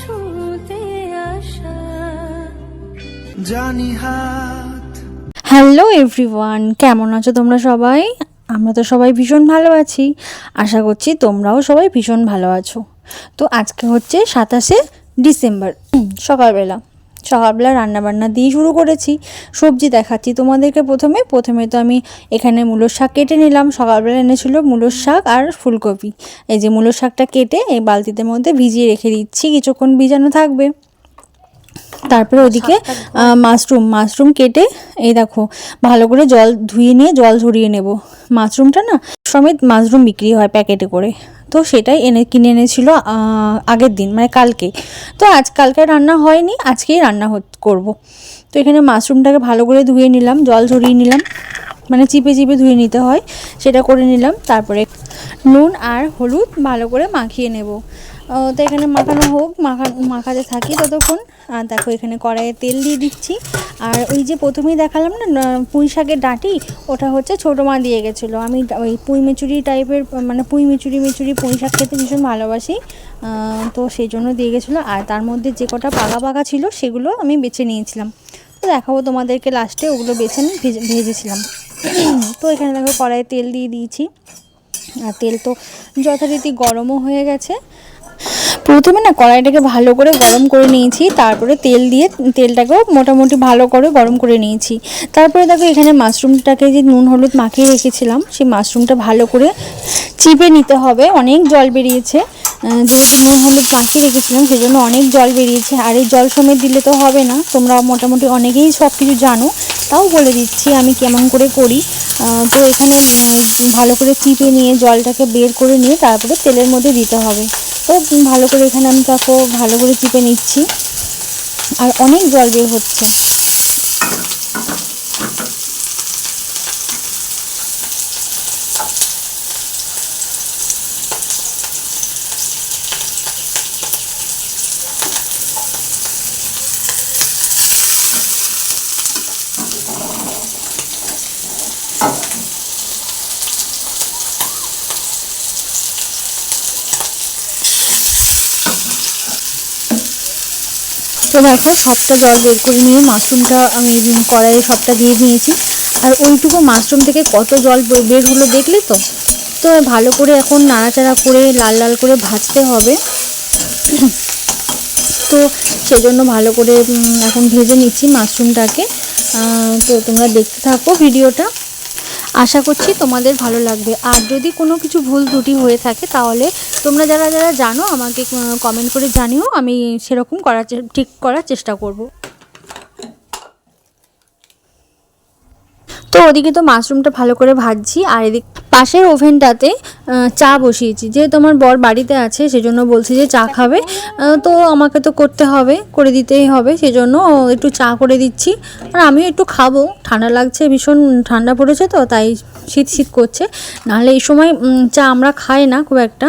ছুঁতে আসা জানি হাত। হ্যালো এভরিওয়ান কেমন আছো তোমরা সবাই? আমরা তো সবাই ভীষণ ভালো আছি। আশা করছি তোমরাও সবাই ভীষণ ভালো আছো। তো আজকে হচ্ছে সাতাশে ডিসেম্বর সকালবেলা। সকালবেলা রান্নাবান্না দিয়ে শুরু করেছি। সবজি দেখাচ্ছি তোমাদেরকে প্রথমে। প্রথমে তো আমি এখানে মূলোর শাক কেটে নিলাম। সকালবেলা এনেছিল মূলোর শাক আর ফুলকপি। এই যে মূলোর শাকটা কেটে এই বালতিতে মধ্যে ভিজিয়ে রেখে দিচ্ছি। কিছুক্ষণ ভিজানো থাকবে। তারপরে ওদিকে মাশরুম। মাশরুম কেটে এই দেখো ভালো করে জল ধুয়ে নিয়ে জল ঝরিয়ে নেব। মাশরুমটা না সমেত মাশরুম বিক্রি হয় প্যাকেটে করে। তো সেটাই এনে কিনে এনেছিল আগের দিন মানে কালকে তো আজ, কালকে রান্না হয়নি, আজকেই রান্না করব। তো এখানে মাশরুমটাকে ভালো করে ধুয়ে নিলাম, জল ঝরিয়ে নিলাম। মানে চিপে চিপে ধুয়ে নিতে হয়, সেটা করে নিলাম। তারপরে নুন আর হলুদ ভালো করে মাখিয়ে নেব। তো এখানে মাখানো হোক, মাখা, মাখাতে থাকি ততক্ষণ। আর দেখো এখানে কড়াইয়ে তেল দিয়ে দিচ্ছি। আর ওই যে প্রথমেই দেখালাম না পুঁই শাকের ডাঁটি, ওটা হচ্ছে ছোটো মা দিয়ে গেছিল। আমি ওই পুঁই মেচুরি টাইপের মানে পুঁই মেচুরি মেচুরি পুঁই শাক খেতে ভীষণ ভালোবাসি। তো সেই জন্য দিয়ে গেছিল। আর তার মধ্যে যে কটা পাকা পাকা ছিল, সেগুলো আমি বেছে নিয়েছিলাম। তো দেখাবো তোমাদেরকে লাস্টে ওগুলো বেছে আমি ভেজে, ভেজেছিলাম। তো এখানে দেখো কড়াইয়ে তেল দিয়ে দিয়েছি। আর তেল তো যথারীতি গরমও হয়ে গেছে। প্রথমে না কড়াইটাকে ভালো করে গরম করে নিয়েছি, তারপরে তেল দিয়ে তেলটাকেও মোটামুটি ভালো করে গরম করে নিয়েছি। তারপরে দেখো এখানে মাশরুমটাকে যে নুন হলুদ মাখিয়ে রেখেছিলাম, সেই মাশরুমটা ভালো করে চিপে নিতে হবে, অনেক জল বেরিয়েছে। যেহেতু নুন হলুদ মাখিয়ে রেখেছিলাম, সেজন্য অনেক জল বেরিয়েছে। আর এই জল সমেত দিলে তো হবে না, তোমরা মোটামুটি অনেকেই সব কিছু জানো, তাও বলে দিচ্ছি আমি কেমন করে করি। তো এখানে ভালো করে চিপে নিয়ে জলটাকে বের করে নিয়ে তারপরে তেলের মধ্যে দিতে হবে। তো ভালো করে এখানে আমি তাকে ভালো করে চিপে নিচ্ছি। আর অনেক জল বের হচ্ছে। তো দেখো সবটা জল বের করে নিয়ে মাশরুমটা আমি কড়াইয়ে সবটা দিয়ে দিয়েছি। আর ওইটুকু মাশরুম থেকে কত জল বের হলো দেখলে তো? তো ভালো করে এখন নাড়াচাড়া করে লাল লাল করে ভাজতে হবে। তো সেজন্য ভালো করে এখন ভেজে নিচ্ছি মাশরুমটাকে। তো তোমরা দেখতে থাকো ভিডিওটা। আশা করছি তোমাদের ভালো লাগবে। আর যদি কোনো কিছু ভুল ত্রুটি হয়ে থাকে, তাহলে তোমরা যারা যারা জানো, আমাকে কমেন্ট করে জানিও, আমি সেরকম করার ঠিক করার চেষ্টা করব। তো ওদিকে তো মাশরুমটা ভালো করে ভাজছি, আর এদিক পাশের ওভেনটাতে চা বসিয়েছি। যেহেতু আমার বর বাড়িতে আছে, সেজন্য বলছি যে চা খাবে। তো আমাকে তো করতে হবে, করে দিতেই হবে, সেজন্য একটু চা করে দিচ্ছি। আর আমিও একটু খাব। ঠান্ডা লাগছে, ভীষণ ঠান্ডা পড়েছে তো, তাই শীত শীত করছে। নাহলে এই সময় চা আমরা খাই না খুব একটা।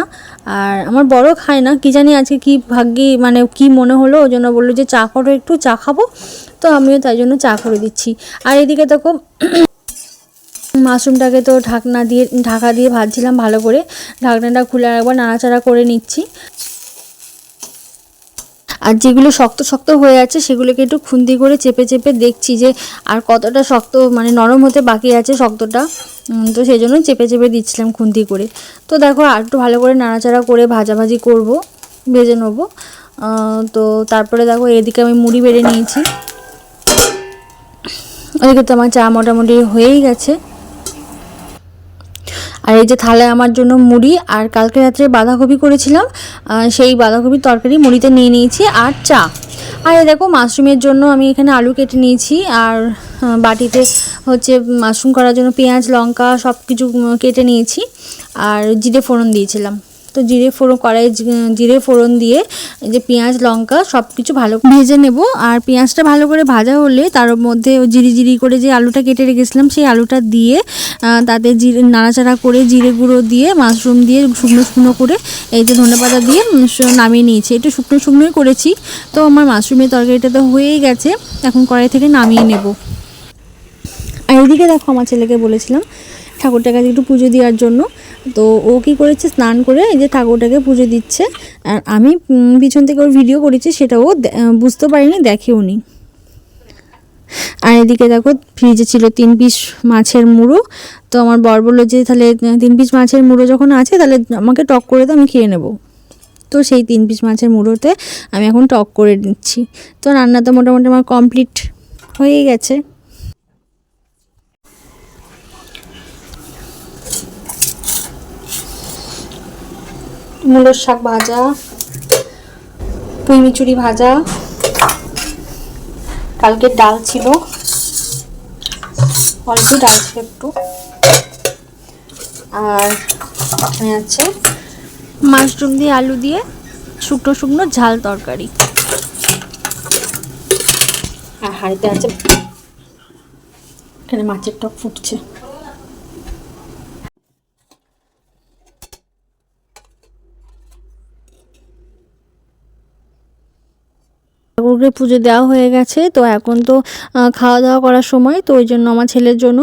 আর আমার বড় খায় না, কি জানি আজকে কি ভাগ্যি মানে কি মনে হলো, ওই জন্য বলল যে চা করো একটু, চা খাব। তো আমিও তাই জন্য চা করে দিচ্ছি। আর এদিকে দেখো মাশরুমটাকে তো ঢাকনা দিয়ে, ঢাকা দিয়ে ভাজছিলাম ভালো করে। ঢাকনাটা খুলে একবার নাড়াচাড়া করে নিচ্ছি। আর যেগুলো শক্ত শক্ত হয়ে আছে, সেগুলোকে একটু খুন্তি করে চেপে চেপে দেখছি যে আর কতটা শক্ত মানে নরম হতে বাকি আছে শক্তটা। তো সেই জন্য চেপে চেপে দিচ্ছিলাম খুন্তি করে। তো দেখো, আর একটু ভালো করে নাড়াচাড়া করে ভাজাভাজি করব, ভেজে নেব। তো তারপরে দেখো, এদিকে আমি মুড়ি বেড়ে নিয়েছি। ওদিকে তো আমার চা মোটামুটি হয়েই গেছে। আর এই যে থালায় আমার জন্য মুড়ি, আর কালকে রাত্রে বাঁধাকপি করেছিলাম সেই বাঁধাকপির তরকারি মুড়িতে নিয়ে নিয়েছি আর চা। আর এই দেখো মাশরুমের জন্য আমি এখানে আলু কেটে নিয়েছি, আর বাটিতে হচ্ছে মাশরুম করার জন্য পেঁয়াজ, লঙ্কা সব কিছু কেটে নিয়েছি, আর জিরে ফোড়ন দিয়েছিলাম। তো জিরে ফোড়ন, কড়াই জিরে ফোড়ন দিয়ে যে পেঁয়াজ, লঙ্কা সব কিছু ভালো ভেজে নেব। আর পেঁয়াজটা ভালো করে ভাজা হলে তার মধ্যে জিরি জিরি করে যে আলুটা কেটে রেখেছিলাম, সেই আলুটা দিয়ে তাতে জিরে, নাড়াচাড়া করে জিরে গুঁড়ো দিয়ে, মাশরুম দিয়ে শুকনো শুকনো করে এই যে ধনেপাতা দিয়ে নামিয়ে নিয়েছি। একটু শুকনো শুকনোই করেছি। তো আমার মাশরুমের তরকারিটা তো হয়েই গেছে। এখন কড়াই থেকে নামিয়ে নেব। আর এদিকে দেখো আমার ছেলেকে বলেছিলাম ঠাকুরটাকে একটু পুজো দেওয়ার জন্য। তো ও কী করেছে, স্নান করে এই যে ঠাকুরটাকে পুজো দিচ্ছে। আর আমি পিছন থেকে ওর ভিডিও করেছি, সেটা ও বুঝতে পারিনি, দেখেও নি। আর এদিকে দেখো ফ্রিজে ছিল তিন পিস মাছের মুড়ো। তো আমার বর বলল যে, তাহলে তিন পিস মাছের মুড়ো যখন আছে, তাহলে আমাকে টক করে তো আমি খেয়ে নেব। তো সেই তিন পিস মাছের মুড়োতে আমি এখন টক করে নিচ্ছি। তো রান্না তো মোটামুটি আমার কমপ্লিট হয়ে গেছে। মূলোর শাক ভাজা, পুঁই মিচুরি ভাজা কালকে ডাল ছিল। অল্প ডাল ছিল একটু। আর এখানে আছে মাশরুম দিয়ে আলু দিয়ে শুকনো শুকনো ঝাল তরকারি। আর হাঁড়িতে আছে এখানে মাছের টক ফুটছে। ঠাকুরকে পুজো দেওয়া হয়ে গেছে। তো এখন তো খাওয়া দাওয়া করার সময়, তো ওই জন্য আমার ছেলের জন্য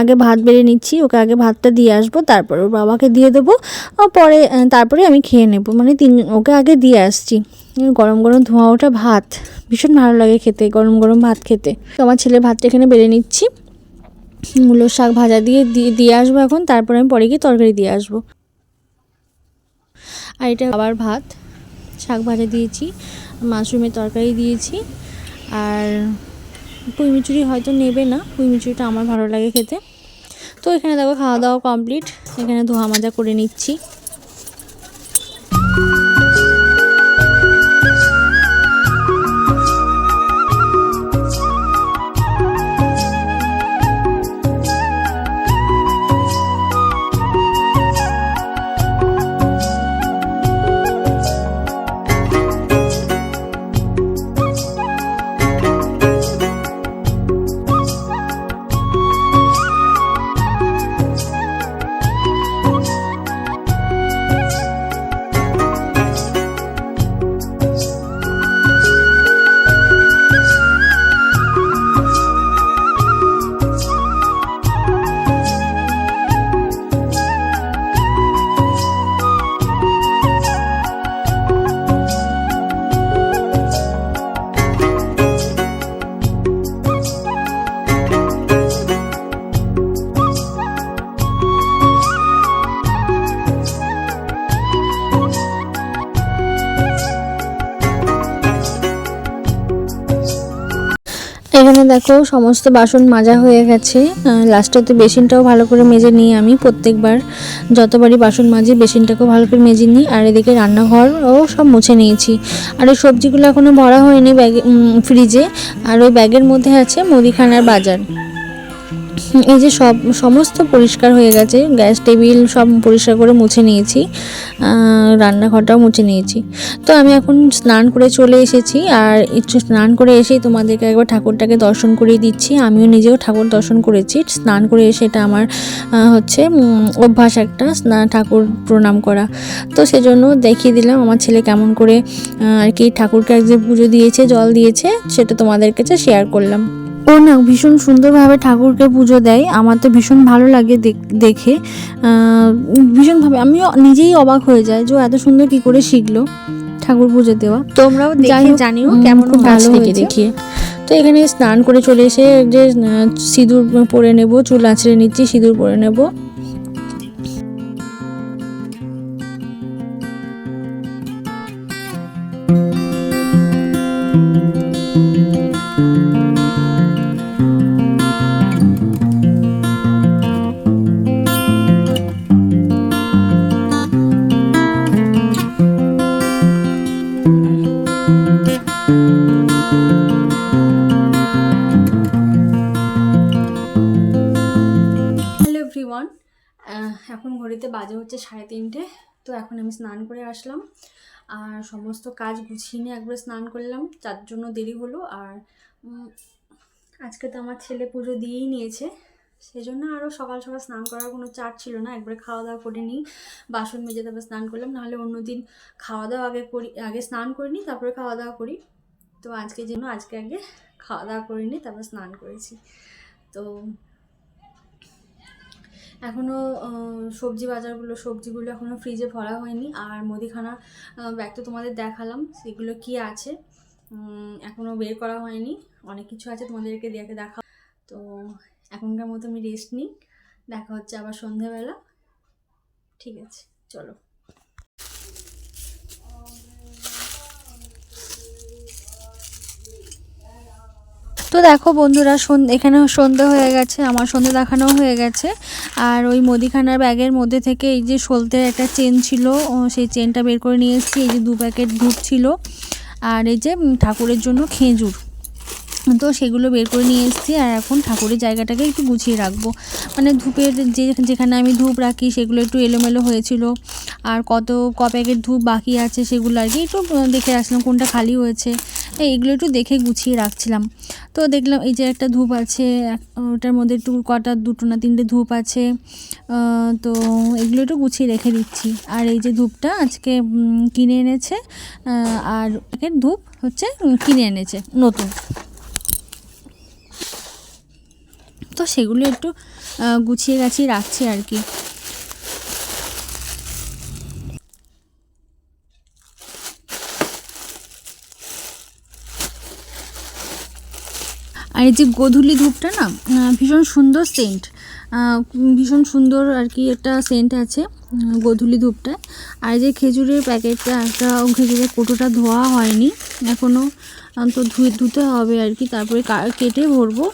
আগে ভাত বেড়ে নিচ্ছি, ওকে আগে ভাতটা দিয়ে আসব, তারপর ওর বাবাকে দিয়ে দেবো পরে তারপরে আমি খেয়ে নেব। মানে তিন, ওকে আগে দিয়ে আসছি। গরম গরম ধোঁয়া ওঠা ভাত, ভীষণ ভালো লাগে খেতে, গরম গরম ভাত খেতে। তো আমার ছেলের ভাতটা এখানে বেড়ে নিচ্ছি। মূলোর শাক ভাজা দিয়ে দিয়ে দিয়ে আসব এখন, তারপরে আমি পরে গিয়ে তরকারি দিয়ে আসব। আর এটা আবার ভাত, শাক ভাজা দিয়েছি। মাশরুমের তরকারি দিয়েছি। আর পুঁইমিচুরি হয়তো নেবে না পুঁইমিচুরিটা আমার ভালো লাগে খেতে। তো এখানে দেখো খাওয়া দাওয়া কমপ্লিট, এখানে ধোয়া মাজা করে নিচ্ছি। দেখো, সমস্ত বাসন মাজা হয়ে গেছে। লাস্টে তো বেসিনটাও ভালো করে মেজে নিই আমি প্রত্যেকবার। যতবারই বাসন মাজি, বেসিনটাকেও ভালো করে মেজে নিই। আর এদিকে রান্নাঘর ও সব মুছে নিয়েছি। আর ওই সবজিগুলো এখনও ভরা হয়নি ব্যাগে ফ্রিজে আর ওই ব্যাগের মধ্যে আছে মুদিখানার বাজার। এই যে সব, সমস্ত পরিষ্কার হয়ে গেছে, গ্যাস টেবিল সব পরিষ্কার করে মুছে নিয়েছি রান্নাঘরটাও মুছে নিয়েছি। তো আমি এখন স্নান করে চলে এসেছি, আর একটু স্নান করে এসেই তোমাদেরকে একবার ঠাকুরটাকে দর্শন করিয়ে দিচ্ছি। আমিও নিজেও ঠাকুর দর্শন করেছি, স্নান করে এসে এটা আমার হচ্ছে অভ্যাস একটা স্নান ঠাকুর প্রণাম করা। তো সেজন্য দেখিয়ে দিলাম আমার ছেলে কেমন করে আর কি ঠাকুরকে এক যে পুজো দিয়েছে, জল দিয়েছে, সেটা তোমাদের কাছে শেয়ার করলাম। ও না ভীষণ সুন্দরভাবে ঠাকুরকে পুজো দেয়। আমার তো ভীষণ ভালো লাগে দেখ- ভীষণভাবে আমিও নিজেই অবাক হয়ে যায় যে এত সুন্দর কি করে শিখলো ঠাকুর পুজো দেওয়া। তোমরাও যাই দেখে জানিও কেমন ভালো থেকে। দেখিয়ে। তো এখানে স্নান করে চলে এসে যে সিঁদুর পরে নেব চুল আঁচড়ে নিচ্ছি সিঁদুর পরে নেব। বাজে হচ্ছে সাড়ে তিনটে, তো এখন আমি স্নান করে আসলাম। আর সমস্ত কাজ গুছিয়ে নিয়ে একবার স্নান করলাম, যার জন্য দেরি হলো। আর আজকে তো আমার ছেলে পুজো দিয়েই নিয়েছে সেই জন্য আরও সকাল সকাল স্নান করার কোনো চার ছিল না। একবারে খাওয়া দাওয়া করে নিই, বাসন মেজে তারপর স্নান করলাম। নাহলে অন্যদিন খাওয়া দাওয়া আগে করি, আগে স্নান করে নিই, তারপরে খাওয়া দাওয়া করি। তো আজকে জন্য আজকে আগে খাওয়া দাওয়া করে নিই, তারপর স্নান করেছি। তো এখনও সবজি বাজারগুলো, সবজিগুলো এখনও ফ্রিজে ভরা হয়নি। আর মুদিখানা ব্যাগ তো তোমাদের দেখালাম, সেগুলো কি আছে? এখনও বের করা হয়নি। অনেক কিছু আছে তোমাদেরকে দেখে দেখা তো এখনকার মতো আমি রেস্ট নিই। দেখা হচ্ছে আবার সন্ধ্যাবেলা। ঠিক আছে, চলো। তো দেখো বন্ধুরা এখানে সন্ধে হয়ে গেছে, আমার সন্ধে দেখানো হয়ে গেছে। আর ওই মুদিখানার ব্যাগের মধ্যে থেকে এই যে সলতের একটা চেন ছিল সেই চেনটা বের করে নিয়ে এসেছি। এই যে দু প্যাকেট ধূপ ছিল আর এই যে ঠাকুরের জন্য খেজুর। তো সেগুলো বের করে নিয়ে এসেছি আর এখন ঠাকুরের জায়গাটাকে একটু গুছিয়ে রাখব। মানে ধূপের যে, যেখানে আমি ধূপ রাখি সেগুলো একটু এলোমেলো হয়েছিল। আর কত, ক প্যাকেট ধূপ বাকি আছে সেগুলো আর কি একটু দেখে রাখছিলাম কোনটা খালি হয়েছে। এই এগুলো একটু দেখে গুছিয়ে রাখছিলাম। তো দেখলাম এই যে একটা ধূপ আছে ওটার মধ্যে একটু কটা দুটো না তিনটে ধূপ আছে তো এগুলো একটু গুছিয়ে রেখে দিচ্ছি। আর এই যে ধূপটা আজকে কিনে এনেছে আর ধূপ হচ্ছে কিনে এনেছে, নতুন। তো সেগুলো একটু গুছিয়ে গাছিয়ে রাখছি আর কি। আর এই যে গোধূলি ধূপটা না ভীষণ সুন্দর সেন্ট ভীষণ সুন্দর আর কি একটা সেন্ট আছে গোধূলি ধূপটা। আর যে খেজুরের প্যাকেটটা, একটা খেজুরের কোটোটা ধোয়া হয়নি এখনও তো ধুয়ে ধুতে হবে আর কি, তারপরে কেটে ভরবো।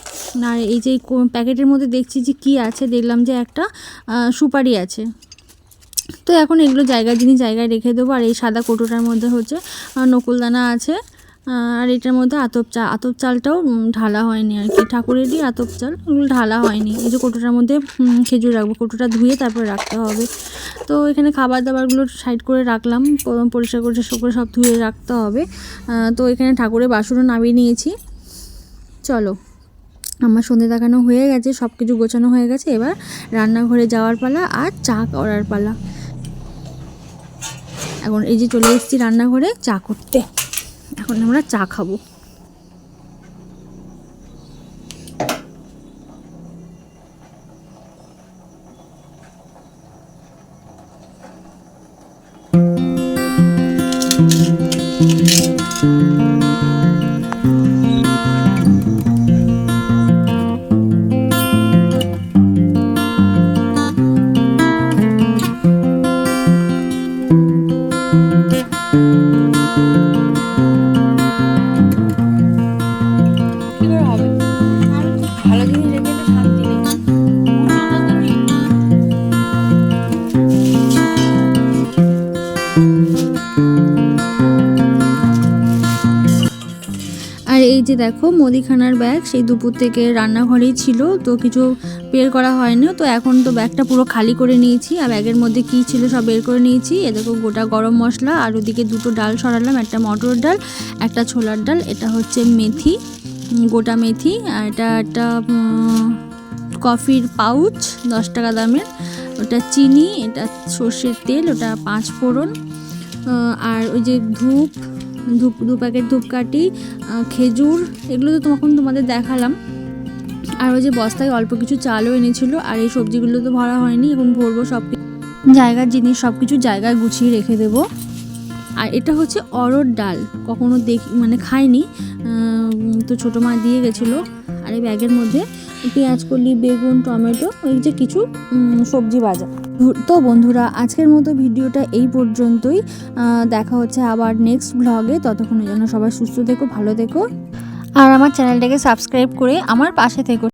আর এই যে প্যাকেটের মধ্যে দেখছি যে কি আছে, দেখলাম যে একটা সুপারি আছে। তো এখন এগুলো জায়গায় জিনিস জায়গায় রেখে দেবো, আর এই সাদা কোটোটার মধ্যে হচ্ছে নকুলদানা আছে আর এটার মধ্যে আতপ চা আতপ চালটাও ঢালা হয়নি আর কি। ঠাকুরেরই আতপ চাল ওগুলো ঢালা হয়নি। এই যে কোটোটার মধ্যে খেজুর রাখব। কোটোটা ধুয়ে তারপর রাখতে হবে। তো এখানে খাবার দাবারগুলো সাইড করে রাখলাম। পরিষ্কার করে করে সব ধুয়ে রাখতে হবে। তো এখানে ঠাকুরের বাসনও নামিয়ে নিয়েছি। চলো, আমার সন্ধে দেখানো হয়ে গেছে। সব কিছু গোছানো হয়ে গেছে। এবার রান্নাঘরে যাওয়ার পালা আর চা করার পালা। এখন এই যে চলে এসেছি রান্নাঘরে চা করতে। এখন আমরা চা খাব। দেখো, মুদিখানার ব্যাগ সেই দুপুর থেকে রান্নাঘরেই ছিল, তো কিছু বের করা হয়নি, তো এখন তো ব্যাগটা পুরো খালি করে নিয়েছি, আর ব্যাগের মধ্যে কি ছিল সব বের করে নিয়েছি। এ দেখো, গোটা গরম মশলা, আর ওদিকে দুটো ডাল সরালাম, একটা মটর ডাল, একটা ছোলার ডাল, এটা হচ্ছে মেথি গোটা মেথি, আর এটা একটা কফির পাউচ দশ টাকা দামের, ওটা চিনি, এটা সর্ষের তেল, ওটা পাঁচ ফোড়ন আর ওই যে ধূপ ধূপ দু প্যাকেট ধূপকাঠি খেজুর, এগুলো তো তখন তোমাদের দেখালাম। আর ওই যে বস্তায় অল্প কিছু চালও এনেছিল, আর এই সবজিগুলো তো ভরা হয়নি, এখন ভরবো সব জায়গার জিনিস সব কিছু জায়গায় গুছিয়ে রেখে দেবো। আর এটা হচ্ছে অরড় ডাল, কখনো দেখি মানে খাইনি তো ছোটো মা দিয়ে গেছিল। আর এই ব্যাগের মধ্যে পেঁয়াজ, কলি, বেগুন, টমেটো ওই যে কিছু সবজি ভাজা। তো বন্ধুরা, আজকের মতো ভিডিওটা এই পর্যন্তই। দেখা হচ্ছে আবার নেক্সট ব্লগে ততক্ষণের জন্য সবাই সুস্থ থেকো, ভালো থেকো। আর আমার চ্যানেলটাকে সাবস্ক্রাইব করে আমার পাশে থেকো।